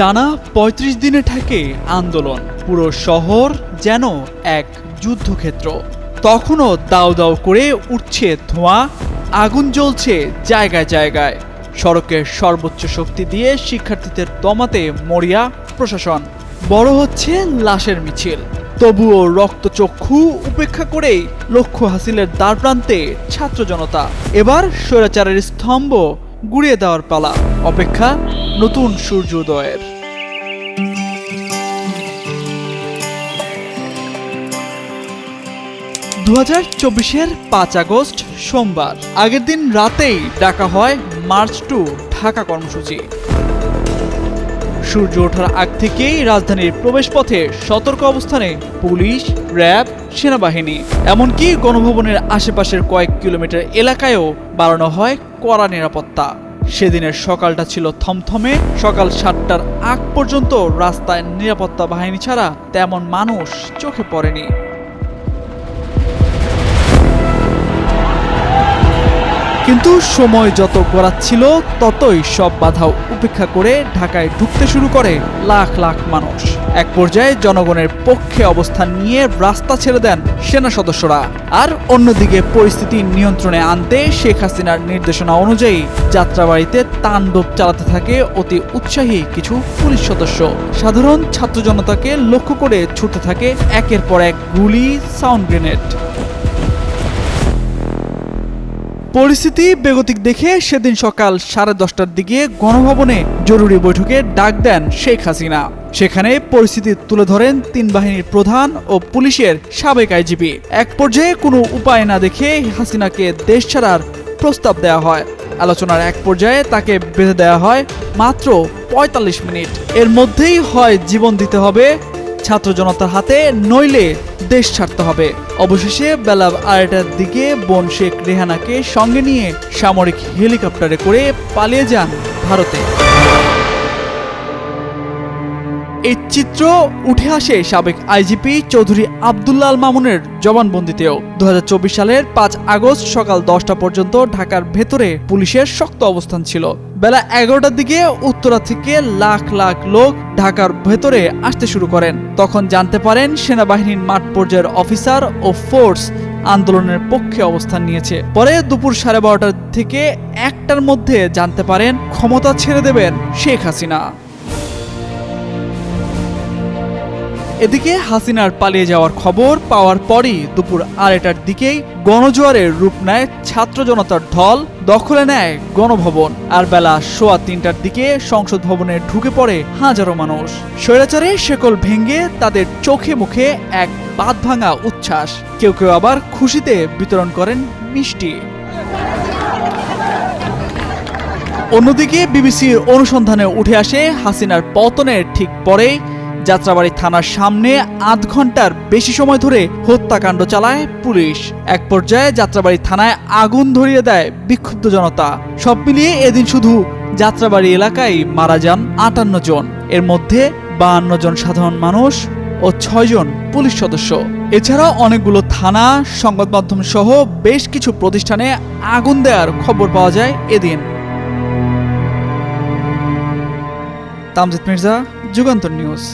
টানা ৩৫ দিনে থাকে আন্দোলন। পুরো শহর যেন এক যুদ্ধক্ষেত্র। তখনও দাও দাও করে উঠছে ধোঁয়া, আগুন জ্বলছে জায়গায় জায়গায়। সড়কের সর্বোচ্চ শক্তি দিয়ে শিক্ষার্থীদের দমাতে মরিয়া প্রশাসন। বড় হচ্ছে লাশের মিছিল। তবুও রক্তচক্ষু উপেক্ষা করেই লক্ষ্য হাসিলের দ্বার প্রান্তে ছাত্র জনতা। এবার স্বৈরাচারের স্তম্ভ গুড়িয়ে দেওয়ার পালা। অপেক্ষা, নতুন সূর্যোদয়ের। দু হাজার চব্বিশের পাঁচ আগস্ট, সোমবার। আগের দিন রাতেই ডাকা হয় মার্চ টু ঢাকা কর্মসূচি। সূর্য ওঠার আগ থেকেই রাজধানীর প্রবেশপথে সতর্ক অবস্থানে পুলিশ, র্যাব সেনাবাহিনী, এমনকি গণভবনের আশেপাশের কয়েক কিলোমিটার এলাকায়ও বাড়ানো হয় কড়া নিরাপত্তা। সেদিনের সকালটা ছিল থমথমে, সকাল সাতটার আগ পর্যন্ত রাস্তায় নিরাপত্তা বাহিনী ছাড়া তেমন মানুষ চোখে পড়েনি। কিন্তু সময় যত গড়াচ্ছিল, ততই সব বাধা উপেক্ষা করে ঢাকায় ঢুকতে শুরু করে লাখ লাখ মানুষ। এক পর্যায়ে জনগণের পক্ষে অবস্থান নিয়ে রাস্তা ছেড়ে দেন সেনা সদস্যরা। আর অন্যদিকে পরিস্থিতি নিয়ন্ত্রণে আনতে শেখ হাসিনার নির্দেশনা অনুযায়ী যাত্রাবাড়িতে তাণ্ডব চালাতে থাকে অতি উৎসাহী কিছু পুলিশ সদস্য। সাধারণ ছাত্র জনতাকে লক্ষ্য করে ছুটতে থাকে একের পর এক গুলি সাউন্ড গ্রেনেড। পরিস্থিতি বেগতিক দেখে সেদিন সকাল সাড়ে দশটার দিকে গণভবনে জরুরি বৈঠকে ডাক দেন শেখ হাসিনা। সেখানে পরিস্থিতি তুলে ধরেন তিন বাহিনীর প্রধান ও পুলিশের সাবেক আইজিপি এক পর্যায়ে কোনো উপায় না দেখে হাসিনাকে দেশ ছাড়ার প্রস্তাব দেওয়া হয়। আলোচনার এক পর্যায়ে তাকে বেঁধে দেওয়া হয় মাত্র পঁয়তাল্লিশ মিনিট। এর মধ্যেই হয় জীবন দিতে হবে ছাত্র জনতার হাতে নইলে দেশ ছাড়তে হবে। অবশেষে বেলা আড়াইটার দিকে বোন শেখ রেহানাকে সঙ্গে নিয়ে সামরিক হেলিকপ্টারে করে পালিয়ে যান ভারতে। এই চিত্র উঠে আসে সাবেক আইজিপি চৌধুরী আবদুল্লাহ আল মামুনের জবানবন্দিতেও। দু হাজার চব্বিশ সালের পাঁচ আগস্ট সকাল দশটা পর্যন্ত ঢাকার ভেতরে পুলিশের শক্ত অবস্থান ছিল। বেলা এগারোটার দিকে উত্তরা থেকে লাখ লাখ লোক ঢাকার ভেতরে আসতে শুরু করেন। তখন জানতে পারেন সেনাবাহিনীর মাঠ পর্যায়ের অফিসার ও ফোর্স আন্দোলনের পক্ষে অবস্থান নিয়েছে। পরে দুপুর সাড়ে বারোটার থেকে একটার মধ্যে জানতে পারেন ক্ষমতা ছেড়ে দেবেন শেখ হাসিনা। এদিকে হাসিনার পালিয়ে যাওয়ার খবর পাওয়ার পরই দুপুর আড়াইটার দিকেই গণজোয়ারের রূপ নেয় ছাত্র জনতার ঢল, দখলে নেয় গণভবন। আর বেলা সোয়া তিনটার দিকে সংসদ ভবনে ঢুকে পড়ে হাজারো মানুষ। স্বৈরাচারের শেকল ভেঙে তাদের চোখে মুখে এক বাদ ভাঙা উচ্ছ্বাস। কেউ কেউ আবার খুশিতে বিতরণ করেন মিষ্টি। অন্যদিকে বিবিসির অনুসন্ধানে উঠে আসে হাসিনার পতনের ঠিক পরেই যাত্রাবাড়ি থানার সামনে আধ ঘণ্টার বেশি সময় ধরে হত্যাকাণ্ড চালায় পুলিশ। এক পর্যায়ে যাত্রাবাড়ি থানায় আগুন ধরিয়ে দেয় বিক্ষুব্ধ জনতা। সব মিলিয়ে এদিন শুধু যাত্রাবাড়ি এলাকায় মারা যান আটান্ন জন। এর মধ্যে বাহান্ন জন সাধারণ মানুষ ও ছয়জন পুলিশ সদস্য। এছাড়াও অনেকগুলো থানা, সংবাদ মাধ্যম সহ বেশ কিছু প্রতিষ্ঠানে আগুন দেওয়ার খবর পাওয়া যায় এদিন। তামজিদ মির্জা, যুগান্তর নিউজ।